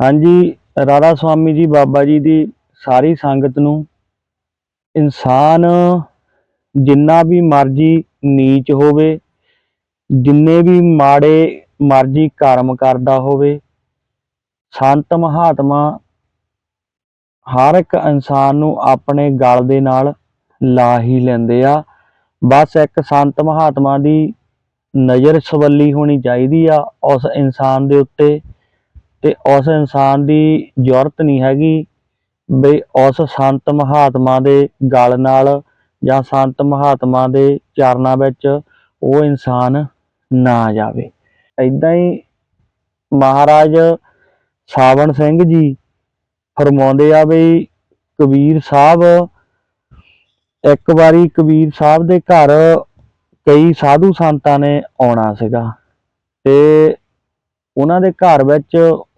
ਹਾਂਜੀ, ਰਾਧਾ ਸੁਆਮੀ ਜੀ, ਬਾਬਾ ਜੀ ਦੀ ਸਾਰੀ ਸੰਗਤ ਨੂੰ ਇਨਸਾਨ ਜਿੰਨਾ ਵੀ ਮਰਜ਼ੀ ਨੀਚ ਹੋਵੇ, ਜਿੰਨੇ ਵੀ ਮਾੜੇ ਮਰਜ਼ੀ ਕਰਮ ਕਰਦਾ ਹੋਵੇ, ਸੰਤ ਮਹਾਤਮਾ ਹਰ ਇੱਕ ਇਨਸਾਨ ਨੂੰ ਆਪਣੇ ਗਲ ਦੇ ਨਾਲ ਲਾ ਹੀ ਲੈਂਦੇ ਆ। ਬਸ ਇੱਕ ਸੰਤ ਮਹਾਤਮਾ ਦੀ ਨਜ਼ਰ ਸਵੱਲੀ ਹੋਣੀ ਚਾਹੀਦੀ ਆ, ਉਸ ਇਨਸਾਨ ਦੇ ਉੱਤੇ ਤੇ ਉਸ ਇਨਸਾਨ ਦੀ ਜ਼ਰੂਰਤ ਨਹੀਂ ਹੈਗੀ ਬਈ ਉਸ ਸੰਤ ਮਹਾਤਮਾ ਦੇ ਗਲ ਨਾਲ ਜਾਂ ਸੰਤ ਮਹਾਤਮਾ ਦੇ ਚਰਨਾਂ ਵਿੱਚ ਉਹ ਇਨਸਾਨ ਨਾ ਜਾਵੇ। ਇਦਾਂ ਹੀ ਮਹਾਰਾਜ ਸਾਵਣ ਸਿੰਘ ਜੀ ਫਰਮਾਉਂਦੇ ਆ ਬਈ ਕਬੀਰ ਸਾਹਿਬ, ਇੱਕ ਵਾਰੀ ਕਬੀਰ ਸਾਹਿਬ ਦੇ ਘਰ ਕਈ ਸਾਧੂ ਸੰਤਾਂ ਨੇ ਆਉਣਾ ਸੀਗਾ ਤੇ ਉਹਨਾਂ ਦੇ ਘਰ ਵਿੱਚ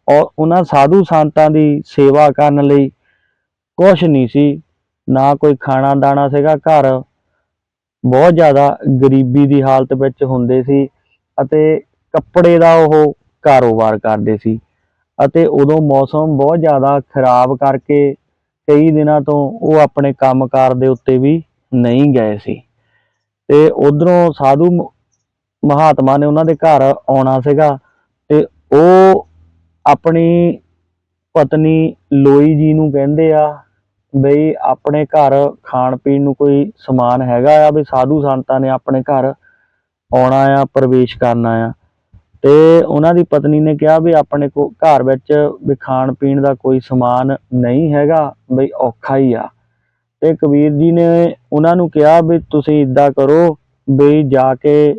ਉਹ- ਉਹਨਾਂ ਸਾਧੂ ਸੰਤਾਂ ਦੀ ਸੇਵਾ ਕਰਨ ਲਈ ਕੁਛ ਨਹੀਂ ਸੀ। ਨਾ ਕੋਈ ਖਾਣਾ ਦਾਣਾ ਸੀਗਾ। ਘਰ ਬਹੁਤ ਜ਼ਿਆਦਾ ਗਰੀਬੀ ਦੀ ਹਾਲਤ ਵਿੱਚ ਹੁੰਦੇ ਸੀ ਅਤੇ ਕੱਪੜੇ ਦਾ ਉਹ ਕਾਰੋਬਾਰ ਕਰਦੇ ਸੀ ਅਤੇ ਉਦੋਂ ਮੌਸਮ ਬਹੁਤ ਜ਼ਿਆਦਾ ਖਰਾਬ ਕਰਕੇ ਕਈ ਦਿਨਾਂ ਤੋਂ ਉਹ ਆਪਣੇ ਕੰਮਕਾਰ ਦੇ ਉੱਤੇ ਵੀ ਨਹੀਂ ਗਏ ਸੀ। ਤੇ ਉਧਰੋਂ ਸਾਧੂ ਮਹਾਤਮਾ ਨੇ ਉਹਨਾਂ ਦੇ ਘਰ ਆਉਣਾ ਸੀਗਾ ਤੇ ਉਹ ਆਪਣੀ ਪਤਨੀ ਲੋਈ ਜੀ ਨੂੰ ਕਹਿੰਦੇ ਆ ਬਈ ਆਪਣੇ ਘਰ ਖਾਣ ਪੀਣ ਨੂੰ ਕੋਈ ਸਮਾਨ ਹੈਗਾ ਆ ਵੀ ਸਾਧੂ ਸੰਤਾਂ ਨੇ ਆਪਣੇ ਘਰ ਆਉਣਾ ਆ, ਪ੍ਰਵੇਸ਼ ਕਰਨਾ ਆ। ਤੇ ਉਹਨਾਂ ਦੀ ਪਤਨੀ ਨੇ ਕਿਹਾ ਵੀ ਆਪਣੇ ਕੋ, ਘਰ ਵਿੱਚ ਵੀ ਖਾਣ ਪੀਣ ਦਾ ਕੋਈ ਸਮਾਨ ਨਹੀਂ ਹੈਗਾ, ਬਈ ਔਖਾ ਹੀ ਆ। ਤੇ ਕਬੀਰ ਜੀ ਨੇ ਉਹਨਾਂ ਨੂੰ ਕਿਹਾ ਵੀ ਤੁਸੀਂ ਇਦਾਂ ਕਰੋ ਵੀ ਜਾ ਕੇ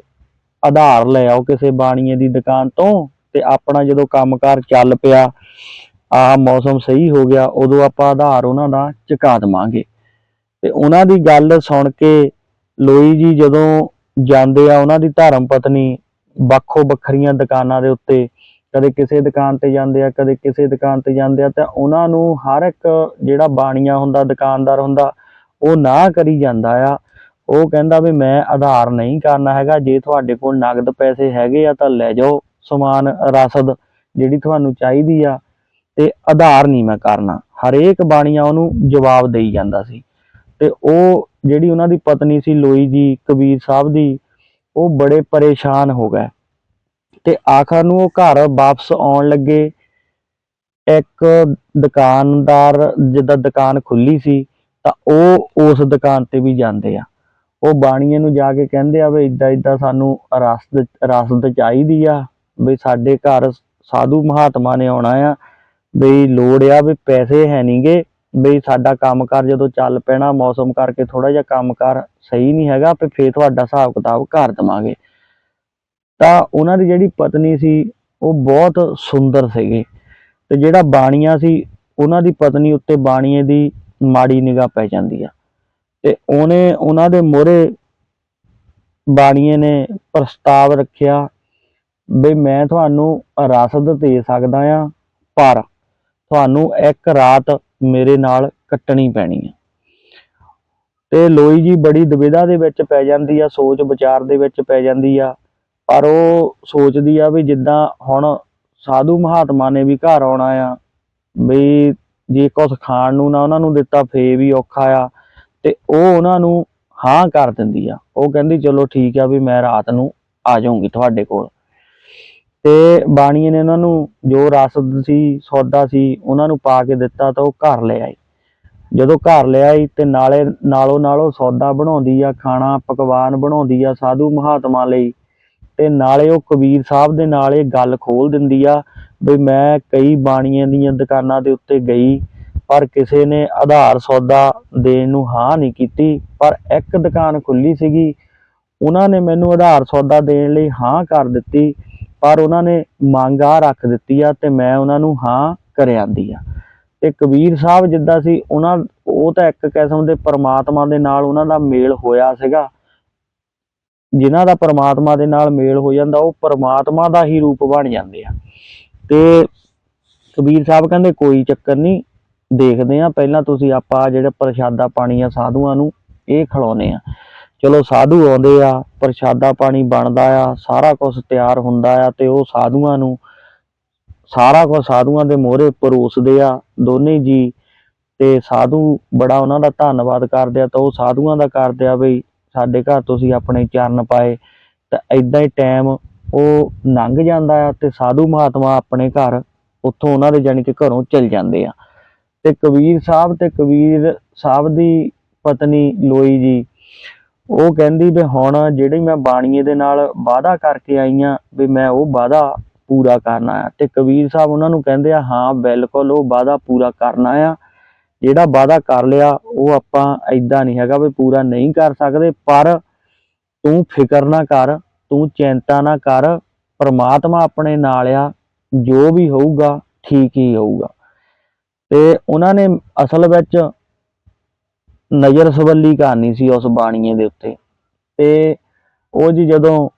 ਆਧਾਰ ਲੈ ਆਓ ਕਿਸੇ ਬਾਣੀਏ ਦੀ ਦੁਕਾਨ ਤੋਂ। ਤੇ ਆਪਣਾ ਜਦੋਂ ਕੰਮਕਾਰ ਚੱਲ ਪਿਆ ਆ ਮੌਸਮ ਸਹੀ ਹੋ ਗਿਆ, ਉਦੋਂ ਆਪਾਂ ਆਧਾਰ ਉਹਨਾਂ ਦਾ ਚੁਕਾ ਦੇਵਾਂਗੇ। ਤੇ ਉਹਨਾਂ ਦੀ ਗੱਲ ਸੁਣ ਕੇ ਲੋਈ ਜੀ ਜਦੋਂ ਜਾਂਦੇ ਆ ਉਹਨਾਂ ਦੀ ਧਰਮ ਪਤਨੀ ਵੱਖੋ ਵੱਖਰੀਆਂ ਦੁਕਾਨਾਂ ਦੇ ਉੱਤੇ, ਕਦੇ ਕਿਸੇ ਦੁਕਾਨ ਤੇ ਜਾਂਦੇ ਆ, ਕਦੇ ਕਿਸੇ ਦੁਕਾਨ ਤੇ ਜਾਂਦੇ ਆ, ਤਾਂ ਉਹਨਾਂ ਨੂੰ ਹਰ ਇੱਕ ਜਿਹੜਾ ਬਾਣੀਆਂ ਹੁੰਦਾ, ਦੁਕਾਨਦਾਰ ਹੁੰਦਾ, ਉਹ ਨਾ ਕਰੀ ਜਾਂਦਾ ਆ। ਉਹ ਕਹਿੰਦਾ ਵੀ ਮੈਂ ਆਧਾਰ ਨਹੀਂ ਕਰਨਾ ਹੈਗਾ, ਜੇ ਤੁਹਾਡੇ ਕੋਲ ਨਗਦ ਪੈਸੇ ਹੈਗੇ ਆ ਤਾਂ ਲੈ ਜਾਓ। ਸਮਾਨ, ਰਸਦ ਜਿਹੜੀ ਤੁਹਾਨੂੰ ਚਾਹੀਦੀ ਆ, ਤੇ ਆਧਾਰ ਨਹੀਂ ਮੈਂ ਕਰਨਾ। ਹਰੇਕ ਬਾਣੀਆ ਉਹਨੂੰ ਜਵਾਬ ਦੇਈ ਜਾਂਦਾ ਸੀ। ਤੇ ਉਹ ਜਿਹੜੀ ਉਹਨਾਂ ਦੀ ਪਤਨੀ ਸੀ, ਲੋਈ ਜੀ, ਕਬੀਰ ਸਾਹਿਬ ਦੀ, ਉਹ ਬੜੇ ਪਰੇਸ਼ਾਨ ਹੋ ਗਏ। ਤੇ ਆਖਰ ਨੂੰ ਉਹ ਘਰ ਵਾਪਸ ਆਉਣ ਲੱਗੇ। ਇੱਕ ਦੁਕਾਨਦਾਰ ਜਿੱਦਾਂ ਦੁਕਾਨ ਖੁੱਲੀ ਸੀ, ਤਾਂ ਉਹ ਉਸ ਦੁਕਾਨ ਤੇ ਵੀ ਜਾਂਦੇ ਆ। ਉਹ ਬਾਣੀਏ ਨੂੰ ਜਾ ਕੇ ਕਹਿੰਦੇ ਆ ਵੀ ਇਦਾਂ ਇਦਾਂ ਸਾਨੂੰ ਰਸਦ ਰਸਦ ਚਾਹੀਦੀ ਆ। ਵੀ ਸਾਡੇ ਘਰ ਸਾਧੂ ਮਹਾਤਮਾ ਨੇ ਆਉਣਾ ਆ ਬਈ ਲੋੜ ਆ ਵੀ ਪੈਸੇ ਹੈ ਨਹੀਂਗੇ ਬਈ ਸਾਡਾ ਕੰਮਕਾਰ ਜਦੋਂ ਚੱਲ ਪੈਣਾ, ਮੌਸਮ ਕਰਕੇ ਥੋੜਾ ਜਿਹਾ ਕੰਮਕਾਰ ਸਹੀ ਨਹੀਂ ਹੈਗਾ ਤੇ ਫੇਰ ਤੁਹਾਡਾ ਹਿਸਾਬ ਕਿਤਾਬ ਕਰ ਦਵਾਂਗੇ। ਤਾਂ ਉਹਨਾਂ ਦੀ ਜਿਹੜੀ ਪਤਨੀ ਸੀ, ਉਹ ਬਹੁਤ ਸੁੰਦਰ ਸੀਗੀ। ਤੇ ਜਿਹੜਾ ਬਾਣੀਆ ਸੀ, ਉਹਨਾਂ ਦੀ ਪਤਨੀ ਉੱਤੇ ਬਾਣੀਏ ਦੀ ਮਾੜੀ ਨਿਗਾਹ ਪੈ ਜਾਂਦੀ ਆ। ਤੇ ਉਹਨੇ, ਉਹਨਾਂ ਦੇ ਮੋਹਰੇ ਬਾਣੀਏ ਨੇ ਪ੍ਰਸਤਾਵ ਰੱਖਿਆ ਵੀ ਮੈਂ ਤੁਹਾਨੂੰ ਰਸਦ ਦੇ ਸਕਦਾ ਆ ਪਰ ਤੁਹਾਨੂੰ ਇੱਕ ਰਾਤ ਮੇਰੇ ਨਾਲ ਕੱਟਣੀ ਪੈਣੀ ਆ। ਤੇ ਲੋਈ ਜੀ ਬੜੀ ਦੁਵਿਧਾ ਦੇ ਵਿੱਚ ਪੈ ਜਾਂਦੀ ਆ, ਸੋਚ ਵਿਚਾਰ ਦੇ ਵਿੱਚ ਪੈ ਜਾਂਦੀ ਆ, ਪਰ ਉਹ ਸੋਚਦੀ ਆ ਵੀ ਜਿੱਦਾਂ ਹੁਣ ਸਾਧੂ ਮਹਾਤਮਾ ਨੇ ਵੀ ਘਰ ਆਉਣਾ ਆ, ਵੀ ਜੇ ਕੁਛ ਖਾਣ ਨੂੰ ਨਾ ਉਹਨਾਂ ਨੂੰ ਦਿੱਤਾ ਫੇ ਵੀ ਔਖਾ ਆ, ਤੇ ਉਹ ਉਹਨਾਂ ਨੂੰ ਹਾਂ ਕਰ ਦਿੰਦੀ ਆ। ਉਹ ਕਹਿੰਦੀ, ਚਲੋ ਠੀਕ ਆ ਵੀ ਮੈਂ ਰਾਤ ਨੂੰ ਆ ਜਾਊਂਗੀ ਤੁਹਾਡੇ ਕੋਲ। ਤੇ ਬਾਣੀਏ ਨੇ ਉਹਨਾਂ ਨੂੰ ਜੋ ਰਸਦ ਸੀ, ਸੌਦਾ ਸੀ, ਉਹਨਾਂ ਨੂੰ ਪਾ ਕੇ ਦਿੱਤਾ ਤਾਂ ਉਹ ਘਰ ਲੈ ਆਈ ਜਦੋਂ ਘਰ ਲੈ ਆਈ ਤੇ ਨਾਲੇ, ਨਾਲੋਂ ਨਾਲੋਂ ਸੌਦਾ ਬਣਾਉਂਦੀ ਆ, ਖਾਣਾ, ਪਕਵਾਨ ਬਣਾਉਂਦੀ ਆ ਸਾਧੂ ਮਹਾਤਮਾ ਲਈ ਤੇ ਨਾਲੇ ਉਹ ਕਬੀਰ ਸਾਹਿਬ ਦੇ ਨਾਲ ਇਹ ਗੱਲ ਖੋਲ ਦਿੰਦੀ ਆ ਵੀ ਮੈਂ ਕਈ ਬਾਣੀਆਂ ਦੀਆਂ ਦੁਕਾਨਾਂ ਦੇ ਉੱਤੇ ਗਈ, ਪਰ ਕਿਸੇ ਨੇ ਆਧਾਰ ਸੌਦਾ ਦੇਣ ਨੂੰ ਹਾਂ ਨਹੀਂ ਕੀਤੀ, ਪਰ ਇੱਕ ਦੁਕਾਨ ਖੁੱਲੀ ਸੀਗੀ। ਉਹਨਾਂ ਨੇ ਮੈਨੂੰ ਆਧਾਰ ਸੌਦਾ ਦੇਣ ਲਈ ਹਾਂ ਕਰ ਦਿੱਤੀ। ਪਰ ਉਹਨਾਂ ਨੇ ਮੰਗ ਆ ਰੱਖ ਦਿੱਤੀ ਆ ਤੇ ਮੈਂ ਉਹਨਾਂ ਨੂੰ ਹਾਂ ਕਰ ਆ। ਤੇ ਕਬੀਰ ਸਾਹਿਬ ਜਿੱਦਾਂ ਸੀ, ਉਹਨਾਂ ਉਹ ਤਾਂ ਇੱਕ ਕਿਸਮ ਦੇ ਪਰਮਾਤਮਾ ਦੇ ਨਾਲ ਉਹਨਾਂ ਦਾ ਮੇਲ ਹੋਇਆ ਸੀਗਾ। ਜਿਨ੍ਹਾਂ ਦਾ ਪਰਮਾਤਮਾ ਦੇ ਨਾਲ ਮੇਲ ਹੋ ਜਾਂਦਾ, ਉਹ ਪਰਮਾਤਮਾ ਦਾ ਹੀ ਰੂਪ ਬਣ ਜਾਂਦੇ ਆ। ਤੇ ਕਬੀਰ ਸਾਹਿਬ ਕਹਿੰਦੇ, ਕੋਈ ਚੱਕਰ ਨਹੀਂ, ਦੇਖਦੇ ਆ। ਪਹਿਲਾਂ ਤੁਸੀਂ ਆਪਾਂ ਜਿਹੜਾ ਪ੍ਰਸ਼ਾਦਾ ਪਾਣੀ ਆ ਸਾਧੂਆਂ ਨੂੰ, ਇਹ ਖਿਲਾਉਨੇ ਆ। ਚਲੋ ਸਾਧੂ ਆਉਂਦੇ ਆ, ਪ੍ਰਸ਼ਾਦਾ ਪਾਣੀ ਬਣਦਾ ਆ, ਸਾਰਾ ਕੁਝ ਤਿਆਰ ਹੁੰਦਾ ਆ ਤੇ ਉਹ ਸਾਧੂਆਂ ਨੂੰ ਸਾਰਾ ਕੁਝ ਸਾਧੂਆਂ ਦੇ ਮੋਹਰੇ ਪਰੋਸਦੇ ਆ, ਦੋਨੇ ਜੀ ਤੇ ਸਾਧੂ ਬੜਾ ਉਹਨਾਂ ਦਾ ਧੰਨਵਾਦ ਕਰਦੇ ਆ ਤਾਂ ਉਹ ਸਾਧੂਆਂ ਦਾ ਕਰਦੇ ਆ ਬਈ ਸਾਡੇ ਘਰ ਤੁਸੀਂ ਆਪਣੇ ਚਰਨ ਪਾਏ ਤਾਂ ਇਦਾਂ ਹੀ ਟਾਈਮ ਉਹ ਲੰਘ ਜਾਂਦਾ ਆ ਤੇ ਸਾਧੂ ਮਹਾਤਮਾ ਆਪਣੇ ਘਰ ਉੱਥੋਂ ਉਹਨਾਂ ਦੇ ਜਾਣੀ ਕਿ ਘਰੋਂ ਚਲ ਜਾਂਦੇ ਆ। ਤੇ ਕਬੀਰ ਸਾਹਿਬ ਤੇ ਕਬੀਰ ਸਾਹਿਬ ਦੀ ਪਤਨੀ ਲੋਈ ਜੀ ਉਹ ਕਹਿੰਦੀ ਵੀ ਹੁਣ ਜਿਹੜੀ ਮੈਂ ਬਾਣੀਏ ਦੇ ਨਾਲ ਵਾਅਦਾ ਕਰਕੇ ਆਈ ਆ ਵੀ ਮੈਂ ਉਹ ਵਾਅਦਾ ਪੂਰਾ ਕਰਨਾ ਆ ਤੇ ਕਬੀਰ ਸਾਹਿਬ ਉਹਨਾਂ ਨੂੰ ਕਹਿੰਦੇ ਆ, ਹਾਂ, ਬਿਲਕੁਲ ਉਹ ਵਾਅਦਾ ਪੂਰਾ ਕਰਨਾ ਆ ਜਿਹੜਾ ਵਾਅਦਾ ਕਰ ਲਿਆ, ਉਹ ਆਪਾਂ ਐਦਾਂ ਨਹੀਂ ਹੈਗਾ ਵੀ ਪੂਰਾ ਨਹੀਂ ਕਰ ਸਕਦੇ, ਪਰ ਤੂੰ ਫਿਕਰ ਨਾ ਕਰ, ਤੂੰ ਚਿੰਤਾ ਨਾ ਕਰ, ਪਰਮਾਤਮਾ ਆਪਣੇ ਨਾਲ ਆ, ਜੋ ਵੀ ਹੋਊਗਾ, ਠੀਕ ਹੀ ਹੋਊਗਾ। ਤੇ ਉਹਨਾਂ ਨੇ ਅਸਲ ਵਿੱਚ ਨਜ਼ਰ ਸਵੱਲੀ ਕਹਾਣੀ ਸੀ ਉਸ ਬਾਣੀਏ ਦੇ ਉੱਤੇ। ਤੇ ਉਹ ਜੀ ਜਦੋਂ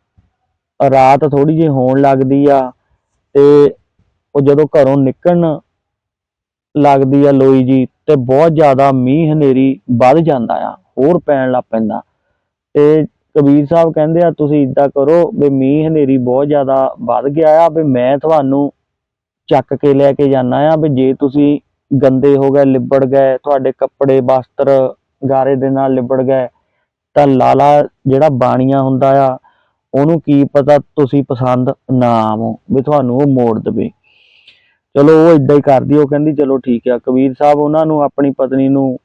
ਰਾਤ ਥੋੜੀ ਜਿਹੀ ਹੋਣ ਲੱਗਦੀ ਆ ਤੇ ਉਹ ਜਦੋਂ ਘਰੋਂ ਨਿਕਲਣ ਲੱਗਦੀ ਆ ਲੋਈ ਜੀ ਤੇ ਬਹੁਤ ਜ਼ਿਆਦਾ ਮੀਂਹ ਹਨੇਰੀ ਵੱਧ ਜਾਂਦਾ ਆ, ਹੋਰ ਪੈਣ ਲੱਗ ਪੈਂਦਾ। ਤੇ ਕਬੀਰ ਸਾਹਿਬ ਕਹਿੰਦੇ ਆ, ਤੁਸੀਂ ਇਦਾਂ ਕਰੋ ਵੀ ਮੀਂਹ ਹਨੇਰੀ ਬਹੁਤ ਜ਼ਿਆਦਾ ਵੱਧ ਗਿਆ ਆ, ਵੀ ਮੈਂ ਤੁਹਾਨੂੰ ਚੱਕ ਕੇ ਲੈ ਕੇ ਜਾਣਾ ਆ, ਵੀ ਜੇ ਤੁਸੀਂ ਗੰਦੇ ਹੋ ਗਏ, ਲਿਬੜ ਗਏ, ਤੁਹਾਡੇ ਕੱਪੜੇ, ਵਸਤਰ ਗਾਰੇ ਦੇ ਨਾਲ ਲਿਬੜ ਗਏ। ਤਾਂ ਲਾਲਾ ਜਿਹੜਾ ਬਾਣੀਆਂ ਹੁੰਦਾ ਆ, ਉਹਨੂੰ ਕੀ ਪਤਾ ਤੁਸੀਂ ਪਸੰਦ ਨਾ ਆਵੋ ਵੀ ਤੁਹਾਨੂੰ ਉਹ ਮੋੜ ਦੇਵੇ। ਚਲੋ ਉਹ ਇਦਾਂ ਹੀ ਕਰਦੀ, ਉਹ ਕਹਿੰਦੀ, ਚਲੋ ਠੀਕ ਆ। ਕਬੀਰ ਸਾਹਿਬ ਉਹਨਾਂ ਨੂੰ ਆਪਣੀ ਪਤਨੀ ਨੂੰ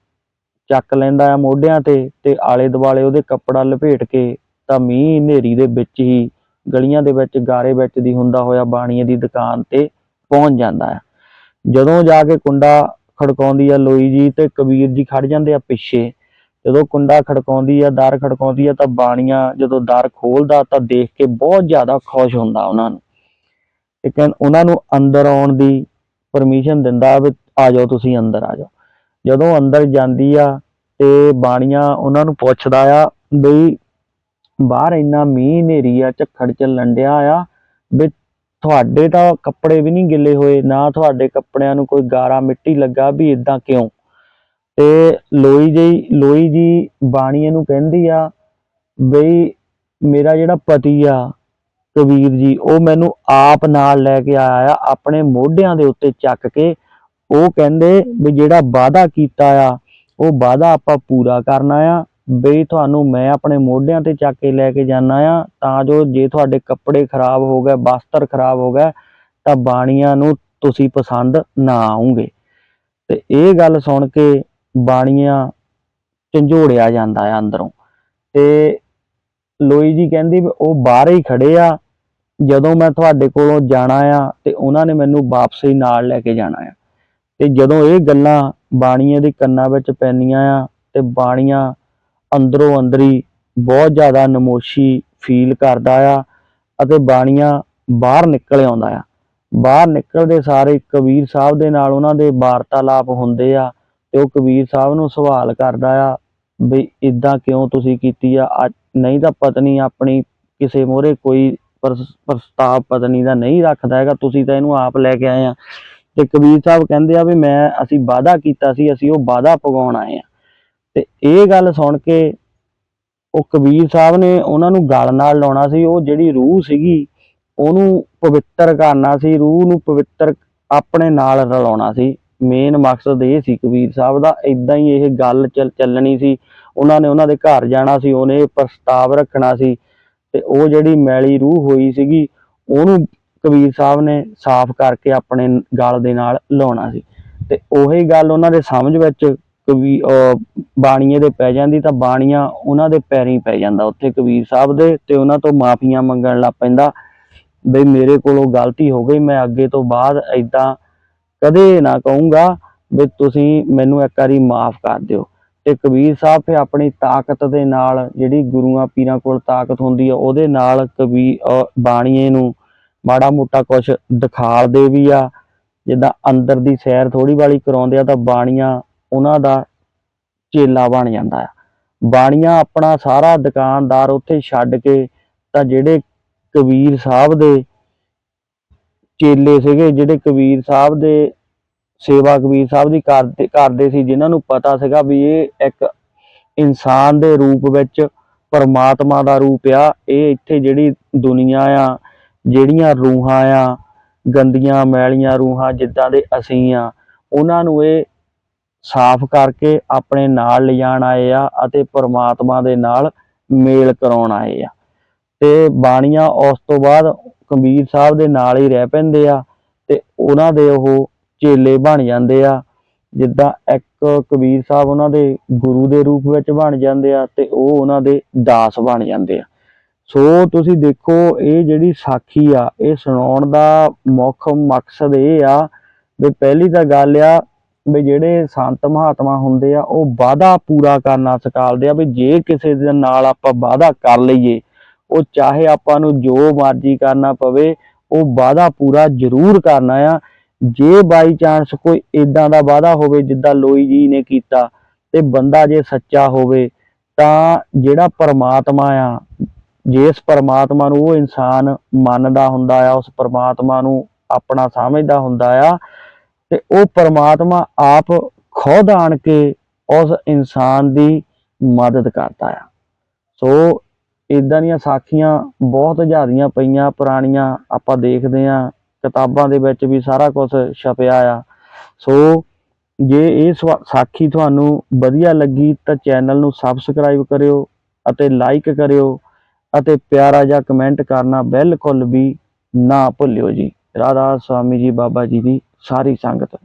ਚੱਕ ਲੈਂਦਾ ਆ ਮੋਢਿਆਂ ਤੇ ਤੇ ਆਲੇ ਦੁਆਲੇ ਉਹਦੇ ਕੱਪੜਾ ਲਪੇਟ ਕੇ ਤਾਂ ਮੀਂਹ ਹਨੇਰੀ ਦੇ ਵਿੱਚ ਹੀ ਗਲੀਆਂ ਦੇ ਵਿੱਚ, ਗਾਰੇ ਵਿੱਚ ਦੀ ਹੁੰਦਾ ਹੋਇਆ ਬਾਣੀਏ ਦੀ ਦੁਕਾਨ ਤੇ ਪਹੁੰਚ ਜਾਂਦਾ ਆ। ਜਦੋਂ ਜਾ ਕੇ ਕੁੰਡਾ ਖੜਕਾਉਂਦੀ ਆ ਲੋਈ ਜੀ ਤੇ ਕਬੀਰ ਜੀ ਖੜ ਜਾਂਦੇ ਆ ਪਿੱਛੇ। ਜਦੋਂ ਕੁੰਡਾ ਖੜਕਾਉਂਦੀ ਆ, ਦਰ ਖੜਕਾਉਂਦੀ ਆ ਤਾਂ ਬਾਣੀਆਂ ਜਦੋਂ ਦਰ ਖੋਲਦਾ ਤਾਂ ਦੇਖ ਕੇ ਬਹੁਤ ਜ਼ਿਆਦਾ ਖੁਸ਼ ਹੁੰਦਾ ਉਹਨਾਂ ਨੂੰ। ਤੇ ਉਹਨਾਂ ਨੂੰ ਅੰਦਰ ਆਉਣ ਦੀ ਪਰਮਿਸ਼ਨ ਦਿੰਦਾ ਵੀ ਆ ਜਾਓ, ਤੁਸੀਂ ਅੰਦਰ ਆ ਜਾਓ। ਜਦੋਂ ਅੰਦਰ ਜਾਂਦੀ ਆ ਤੇ ਬਾਣੀਆਂ ਉਹਨਾਂ ਨੂੰ ਪੁੱਛਦਾ ਆ ਬਈ ਬਾਹਰ ਇੰਨਾ ਮੀਂਹ ਹਨੇਰੀ ਆ, ਝੱਖੜ ਚੱਲਣ ਡਿਆ ਆ, ਵੀ ਤੁਹਾਡੇ ਤਾਂ ਕੱਪੜੇ ਵੀ ਨਹੀਂ ਗਿੱਲੇ ਹੋਏ, ਨਾ ਤੁਹਾਡੇ ਕੱਪੜਿਆਂ ਨੂੰ ਕੋਈ ਗਾਰਾ ਮਿੱਟੀ ਲੱਗਾ ਵੀ ਇਦਾਂ ਕਿਉਂ? ਤੇ ਲੋਈ ਜੀ ਲੋਈ ਜੀ ਬਾਣੀਏ ਨੂੰ ਕਹਿੰਦੀ ਆ ਬਈ ਮੇਰਾ ਜਿਹੜਾ ਪਤੀ ਆ ਕਬੀਰ ਜੀ, ਉਹ ਮੈਨੂੰ ਆਪ ਨਾਲ ਲੈ ਕੇ ਆਇਆ ਆ ਆਪਣੇ ਮੋਢਿਆਂ ਦੇ ਉੱਤੇ ਚੱਕ ਕੇ। ਉਹ ਕਹਿੰਦੇ ਵੀ ਜਿਹੜਾ ਵਾਅਦਾ ਕੀਤਾ ਆ, ਉਹ ਵਾਅਦਾ ਆਪਾਂ ਪੂਰਾ ਕਰਨਾ ਆ। ਬਈ ਤੁਹਾਨੂੰ ਮੈਂ ਆਪਣੇ ਮੋਢਿਆਂ ਤੇ ਚੱਕ ਕੇ ਲੈ ਕੇ ਜਾਣਾ ਆ, ਤਾਂ ਜੋ ਜੇ ਤੁਹਾਡੇ ਕੱਪੜੇ ਖਰਾਬ ਹੋ ਗਏ ਵਸਤਰ ਖਰਾਬ ਹੋ ਗਏ, ਤਾਂ ਬਾਣੀਆਂ ਨੂੰ ਤੁਸੀਂ ਪਸੰਦ ਨਾ ਆਉਂਗੇ। ਤੇ ਇਹ ਗੱਲ ਸੁਣ ਕੇ ਬਾਣੀਆਂ ਝੰਜੋੜਿਆ ਜਾਂਦਾ ਆ ਅੰਦਰੋਂ। ਤੇ ਲੋਈ ਜੀ ਕਹਿੰਦੀ ਵੀ ਉਹ ਬਾਹਰ ਹੀ ਖੜੇ ਆ, ਜਦੋਂ ਮੈਂ ਤੁਹਾਡੇ ਕੋਲੋਂ ਜਾਣਾ ਆ, ਤੇ ਉਹਨਾਂ ਨੇ ਮੈਨੂੰ ਵਾਪਸੀ ਨਾਲ ਲੈ ਕੇ ਜਾਣਾ ਆ। ਤੇ ਜਦੋਂ ਇਹ ਗੱਲਾਂ ਬਾਣੀਆਂ ਦੇ ਕੰਨਾਂ ਵਿੱਚ ਪੈਂਦੀਆਂ ਆ, ਤੇ ਬਾਣੀਆਂ ਅੰਦਰੋਂ ਅੰਦਰੀ ਬਹੁਤ ਜ਼ਿਆਦਾ ਨਮੋਸ਼ੀ ਫੀਲ ਕਰਦਾ ਆ ਅਤੇ ਬਾਣੀਆਂ ਬਾਹਰ ਨਿਕਲ ਆਉਂਦਾ ਆ। ਬਾਹਰ ਨਿਕਲਦੇ ਸਾਰੇ ਕਬੀਰ ਸਾਹਿਬ ਦੇ ਨਾਲ ਉਹਨਾਂ ਦੇ ਵਾਰਤਾਲਾਪ ਹੁੰਦੇ ਆ ਤੇ ਉਹ ਕਬੀਰ ਸਾਹਿਬ ਨੂੰ ਸਵਾਲ ਕਰਦਾ ਆ ਵੀ ਇਦਾਂ ਕਿਉਂ ਤੁਸੀਂ ਕੀਤੀ ਆ? ਅੱਜ ਨਹੀਂ ਤਾਂ ਪਤਨੀ ਆਪਣੀ ਕਿਸੇ ਮੋਹਰੇ ਕੋਈ ਪ੍ਰਸ- ਪ੍ਰਸਤਾਵ ਪਤਨੀ ਦਾ ਨਹੀਂ ਰੱਖਦਾ ਹੈਗਾ, ਤੁਸੀਂ ਤਾਂ ਇਹਨੂੰ ਆਪ ਲੈ ਕੇ ਆਏ ਆ। ਤੇ ਕਬੀਰ ਸਾਹਿਬ ਕਹਿੰਦੇ ਆ ਵੀ ਮੈਂ, ਅਸੀਂ ਵਾਅਦਾ ਕੀਤਾ ਸੀ, ਅਸੀਂ ਉਹ ਵਾਅਦਾ ਪਗਾਉਣ ਆਏ ਆ। ਤੇ ਇਹ ਗੱਲ ਸੁਣ ਕੇ ਉਹ ਕਬੀਰ ਸਾਹਿਬ ਨੇ ਉਹਨਾਂ ਨੂੰ ਗਲ ਨਾਲ ਲਾਉਣਾ ਸੀ, ਉਹ ਜਿਹੜੀ ਰੂਹ ਸੀਗੀ, ਉਹਨੂੰ ਪਵਿੱਤਰ ਕਰਨਾ ਸੀ, ਰੂਹ ਨੂੰ ਪਵਿੱਤਰ ਆਪਣੇ ਨਾਲ ਰਲਾਉਣਾ ਸੀ। ਮੇਨ ਮਕਸਦ ਇਹ ਸੀ ਕਬੀਰ ਸਾਹਿਬ ਦਾ ਇਦਾਂ ਹੀ ਇਹ ਗੱਲ ਚੱਲਣੀ ਸੀ। ਉਹਨਾਂ ਨੇ ਉਹਨਾਂ ਦੇ ਘਰ ਜਾਣਾ ਸੀ, ਉਹਨੇ ਪ੍ਰਸਤਾਵ ਰੱਖਣਾ ਸੀ। ਤੇ ਉਹ ਜਿਹੜੀ ਮੈਲੀ ਰੂਹ ਹੋਈ ਸੀਗੀ, ਉਹਨੂੰ ਕਬੀਰ ਸਾਹਿਬ ਨੇ ਸਾਫ਼ ਕਰਕੇ ਆਪਣੇ ਗਲ ਦੇ ਨਾਲ ਲਾਉਣਾ ਸੀ। ਤੇ ਉਹੀ ਗੱਲ ਉਹਨਾਂ ਦੇ ਸਮਝ ਵਿੱਚ ਕਵੀ ਅਹ ਬਾਣੀਏ ਦੇ ਪੈ ਜਾਂਦੀ ਤਾਂ ਬਾਣੀਆਂ ਉਹਨਾਂ ਦੇ ਪੈਰੀਂ ਪੈ ਜਾਂਦਾ। ਉੱਥੇ ਕਬੀਰ ਸਾਹਿਬ ਦੇ ਤੇ ਉਹਨਾਂ ਤੋਂ ਮਾਫੀਆਂ ਮੰਗਣ ਲੱਗ ਪੈਂਦਾ। ਬਈ ਮੇਰੇ ਕੋਲੋਂ ਗਲਤੀ ਹੋ ਗਈ, ਮੈਂ ਅੱਗੇ ਤੋਂ ਬਾਅਦ ਐਦਾਂ ਕਦੇ ਨਾ ਕਹੂੰਗਾ ਵੀ ਤੁਸੀਂ ਮੈਨੂੰ ਇੱਕ ਵਾਰੀ ਮਾਫ ਕਰ ਦਿਓ। ਤੇ ਕਬੀਰ ਸਾਹਿਬ ਫਿਰ ਆਪਣੀ ਤਾਕਤ ਦੇ ਨਾਲ ਜਿਹੜੀ ਗੁਰੂਆਂ ਪੀਰਾਂ ਕੋਲ ਤਾਕਤ ਹੁੰਦੀ ਆ, ਉਹਦੇ ਨਾਲ ਕਬੀ ਬਾਣੀਏ ਨੂੰ ਮਾੜਾ ਮੋਟਾ ਕੁਝ ਦਿਖਾਲਦੇ ਵੀ ਆ। ਜਿੱਦਾਂ ਅੰਦਰ ਦੀ ਸੈਰ ਥੋੜੀ ਵਾਲੀ ਕਰਾਉਂਦੇ ਆ ਤਾਂ ਬਾਣੀਆਂ ਉਹਨਾਂ ਦਾ ਚੇਲਾ ਬਣ ਜਾਂਦਾ ਆ। ਬਾਣੀਆਂ ਆਪਣਾ ਸਾਰਾ ਦੁਕਾਨਦਾਰ ਉੱਥੇ ਛੱਡ ਕੇ ਤਾਂ ਜਿਹੜੇ ਕਬੀਰ ਸਾਹਿਬ ਦੇ ਚੇਲੇ ਸੀਗੇ, ਜਿਹੜੇ ਕਬੀਰ ਸਾਹਿਬ ਦੇ ਸੇਵਾ ਕਬੀਰ ਸਾਹਿਬ ਦੀ ਕਰਦੇ ਕਰਦੇ ਸੀ, ਜਿਨ੍ਹਾਂ ਨੂੰ ਪਤਾ ਸੀਗਾ ਵੀ ਇਹ ਇੱਕ ਇਨਸਾਨ ਦੇ ਰੂਪ ਵਿੱਚ ਪਰਮਾਤਮਾ ਦਾ ਰੂਪ ਆ। ਇਹ ਇੱਥੇ ਜਿਹੜੀ ਦੁਨੀਆ ਆ, ਜਿਹੜੀਆਂ ਰੂਹਾਂ ਆ, ਗੰਦੀਆਂ, ਮੈਲੀਆਂ ਰੂਹਾਂ ਜਿੱਦਾਂ ਦੇ ਅਸੀਂ ਆ, ਉਹਨਾਂ ਨੂੰ ਇਹ ਸਾਫ਼ ਕਰਕੇ ਆਪਣੇ ਨਾਲ ਲਿਜਾਣ ਆਏ ਆ ਅਤੇ ਪਰਮਾਤਮਾ ਦੇ ਨਾਲ ਮੇਲ ਕਰਾਉਣ ਆਏ ਆ। ਤੇ ਬਾਣੀਆਂ ਉਸ ਤੋਂ ਬਾਅਦ ਕਬੀਰ ਸਾਹਿਬ ਦੇ ਨਾਲ ਹੀ ਰਹਿ ਪੈਂਦੇ ਆ ਤੇ ਉਹਨਾਂ ਦੇ ਉਹ ਚੇਲੇ ਬਣ ਜਾਂਦੇ ਆ। ਜਿੱਦਾਂ ਇੱਕ ਕਬੀਰ ਸਾਹਿਬ ਉਹਨਾਂ ਦੇ ਗੁਰੂ ਦੇ ਰੂਪ ਵਿੱਚ ਬਣ ਜਾਂਦੇ ਆ ਤੇ ਉਹ ਉਹਨਾਂ ਦੇ ਦਾਸ ਬਣ ਜਾਂਦੇ ਆ। ਸੋ ਤੁਸੀਂ ਦੇਖੋ ਇਹ ਜਿਹੜੀ ਸਾਖੀ ਆ, ਇਹ ਸੁਣਾਉਣ ਦਾ ਮੁੱਖ ਮਕਸਦ ਇਹ ਆ ਵੀ ਪਹਿਲੀ ਤਾਂ ਗੱਲ ਆ ਵੀ ਜਿਹੜੇ ਸੰਤ ਮਹਾਤਮਾ ਹੁੰਦੇ ਆ, ਉਹ ਵਾਅਦਾ ਪੂਰਾ ਕਰਨਾ ਸਿਖਾਲਦੇ ਆ ਵੀ ਜੇ ਕਿਸੇ ਦੇ ਨਾਲ ਆਪਾਂ ਵਾਅਦਾ ਕਰ ਲਈਏ, ਉਹ ਚਾਹੇ ਆਪਾਂ ਨੂੰ ਜੋ ਮਰਜ਼ੀ ਕਰਨਾ ਪਵੇ, ਉਹ ਵਾਅਦਾ ਪੂਰਾ ਜ਼ਰੂਰ ਕਰਨਾ ਆ। ਜੇ ਬਾਈ ਚਾਂਸ ਕੋਈ ਇਦਾਂ ਦਾ ਵਾਅਦਾ ਹੋਵੇ ਜਿੱਦਾਂ ਲੋਈ ਜੀ ਨੇ ਕੀਤਾ ਤੇ ਬੰਦਾ ਜੇ ਸੱਚਾ ਹੋਵੇ, ਤਾਂ ਜਿਹੜਾ ਪਰਮਾਤਮਾ ਆ, ਜਿਸ ਪਰਮਾਤਮਾ ਨੂੰ ਉਹ ਇਨਸਾਨ ਮੰਨਦਾ ਹੁੰਦਾ ਆ, ਉਸ ਪਰਮਾਤਮਾ ਨੂੰ ਆਪਣਾ ਸਮਝਦਾ ਹੁੰਦਾ ਆ ਤੇ ਉਹ ਪਰਮਾਤਮਾ ਆਪ ਖੁਦ ਆਣ ਕੇ ਉਸ ਇਨਸਾਨ ਦੀ ਮਦਦ ਕਰਦਾ ਆ। ਸੋ ਇਦਾਂ ਦੀਆਂ ਸਾਖੀਆਂ ਬਹੁਤ ਜ਼ਿਆਦੀਆਂ ਪਈਆਂ, ਪੁਰਾਣੀਆਂ ਆਪਾਂ ਦੇਖਦੇ ਆ, ਕਿਤਾਬਾਂ ਦੇ ਵਿੱਚ ਵੀ ਸਾਰਾ ਕੁਝ ਛਪਿਆ ਆ। ਸੋ ਜੇ ਇਹ ਸਵਾ- ਸਾਖੀ ਤੁਹਾਨੂੰ ਵਧੀਆ ਲੱਗੀ ਤਾਂ ਚੈਨਲ ਨੂੰ ਸਬਸਕ੍ਰਾਈਬ ਕਰਿਓ ਅਤੇ ਲਾਈਕ ਕਰਿਓ ਅਤੇ ਪਿਆਰਾ ਜਿਹਾ ਕਮੈਂਟ ਕਰਨਾ ਬਿਲਕੁਲ ਵੀ ਨਾ ਭੁੱਲਿਓ ਜੀ। ਰਾਧਾ ਸਵਾਮੀ ਜੀ, ਬਾਬਾ ਜੀ ਦੀ ਸਾਰੀ ਸੰਗਤ